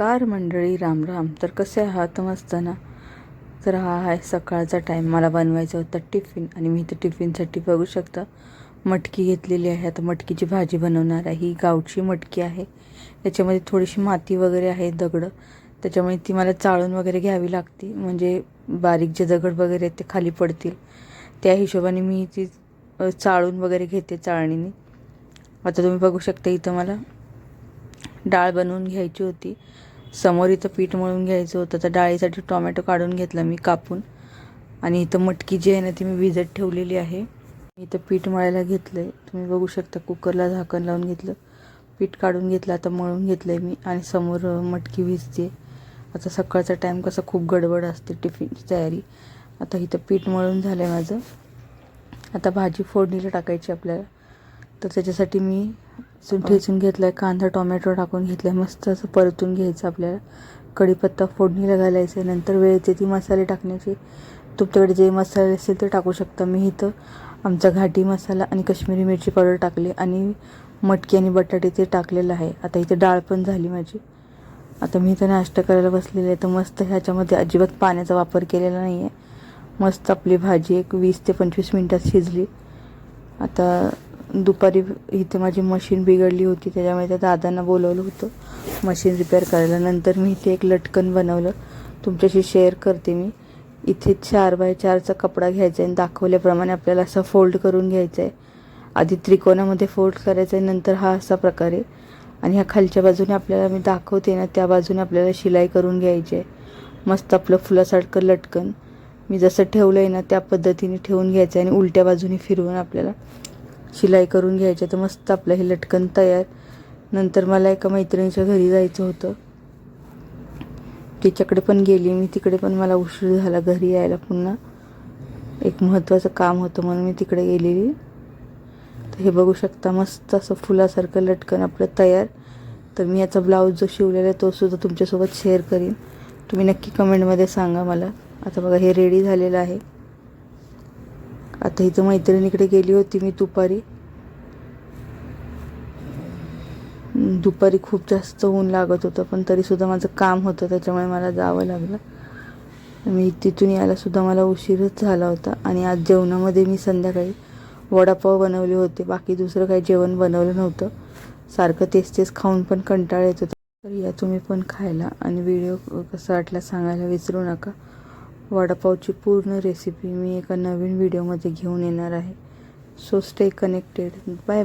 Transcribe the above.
नमस्कार मंडळी राम राम. तर कसे आहात? मस्त ना? तर हा आहे सकाळचा टाईम मला बनवायचा होता टिफिन आणि मी इथं टिफिनसाठी बघू शकता मटकी घेतलेली आहे. आता मटकीची भाजी बनवणार आहे. ही गावची मटकी आहे. त्याच्यामध्ये थोडीशी माती वगैरे आहे दगडं. त्याच्यामुळे ती मला चाळून वगैरे घ्यावी लागते. म्हणजे बारीक जे दगड वगैरे आहेत ते खाली पडतील. त्या हिशोबाने मी ती चाळून वगैरे घेते चाळणीने. आता तुम्ही बघू शकता इथं मला डाळ बनवून घ्यायची होती. समोर इथं पीठ मळून घ्यायचं होतं तर डाळीसाठी टोमॅटो काढून घेतला मी कापून. आणि इथं मटकी जी आहे ना ती मी भिजत ठेवलेली आहे. इथं पीठ मळायला घेतलं आहे तुम्ही बघू शकता कुकरला झाकण लावून घेतलं. पीठ काढून घेतलं आता मळून घेतलं आहे मी. आणि समोर मटकी भिजते. आता सकाळचा टाईम कसा खूप गडबड असते टिफिनची तयारी. आता इथं पीठ मळून झालं आहे माझं. आता भाजी फोडणीला टाकायची आपल्याला. तर त्याच्यासाठी मी चून ठेचून घेतला आहे कांदा टोमॅटो टाकून घेतला आहे मस्त असं परतून घ्यायचं आपल्याला. कढीपत्ता फोडणीला घालायचं आहे नंतर वेळेचे ती मसाले टाकण्याचे. तुमच्याकडे जे मसाले असेल ते टाकू शकता. मी इथं आमचा घाटी मसाला आणि काश्मीरी मिरची पावडर टाकली आणि मटकी आणि बटाटे ते टाकलेलं आहे. आता इथे डाळ पण झाली माझी. आता मी इथं नाश्ता करायला बसलेले आहे. तर मस्त ह्याच्यामध्ये अजिबात पाण्याचा वापर केलेला नाही आहे मस्त आपली भाजी एक वीस ते पंचवीस मिनटात शिजली. आता दुपारी इथे माझी मशीन बिघडली होती त्याच्यामुळे त्या दादांना बोलवलं होतं. मशीन रिपेअर करायला नंतर मी इथे एक लटकन बनवलं. तुमच्याशी शेअर करते मी. इथे चार बाय चारचा कपडा घ्यायचा आहे आणि दाखवल्याप्रमाणे आपल्याला असा फोल्ड करून घ्यायचा आहे. आधी त्रिकोणामध्ये फोल्ड करायचा आहे नंतर हा असा प्रकार. आहे आणि ह्या खालच्या बाजूने आपल्याला मी दाखवते ना त्या बाजूने आपल्याला शिलाई करून घ्यायची आहे. मस्त आपलं फुलासारखं लटकन. मी जसं ठेवलं आहे ना त्या पद्धतीने ठेवून घ्यायचं आहे आणि उलट्या बाजूने फिरवून आपल्याला शिलाई करून घ्यायचे. तर मस्त आपलं हे लटकन तयार. नंतर मला एका मैत्रिणीच्या घरी जायचं होतं. तिच्याकडे पण गेली. मी तिकडे पण मला उशीर झाला घरी यायला पुन्हा. एक महत्त्वाचं काम होतं म्हणून मी तिकडे गेलेली. तर हे बघू शकता मस्त असं फुलासारखं लटकन आपलं तयार. तर मी याचा ब्लाऊज जो शिवलेला आहे तो सुद्धा तुमच्यासोबत शेअर करीन. तुम्ही नक्की कमेंटमध्ये सांगा मला. आता बघा हे रेडी झालेलं आहे. आता इथं मैत्रिणीकडे गेली होती मी दुपारी. दुपारी खूप जास्त ऊन लागत होतं पण तरीसुद्धा माझं काम होतं त्याच्यामुळे मला जावं लागलं. मी तिथून यायला सुद्धा मला उशीरच झाला होता आणि आज जेवणामध्ये मी संध्याकाळी वडापाव बनवले होते. बाकी दुसरं काही जेवण बनवलं नव्हतं. सारखं तेच तेच खाऊन पण कंटाळा येत होता. तर या तुम्ही पण खायला आणि व्हिडिओ कसा वाटला सांगायला विसरू नका. वडापावची पूर्ण रेसिपी मी एका नवीन व्हिडिओमध्ये घेऊन येणार आहे. So stay connected bye bye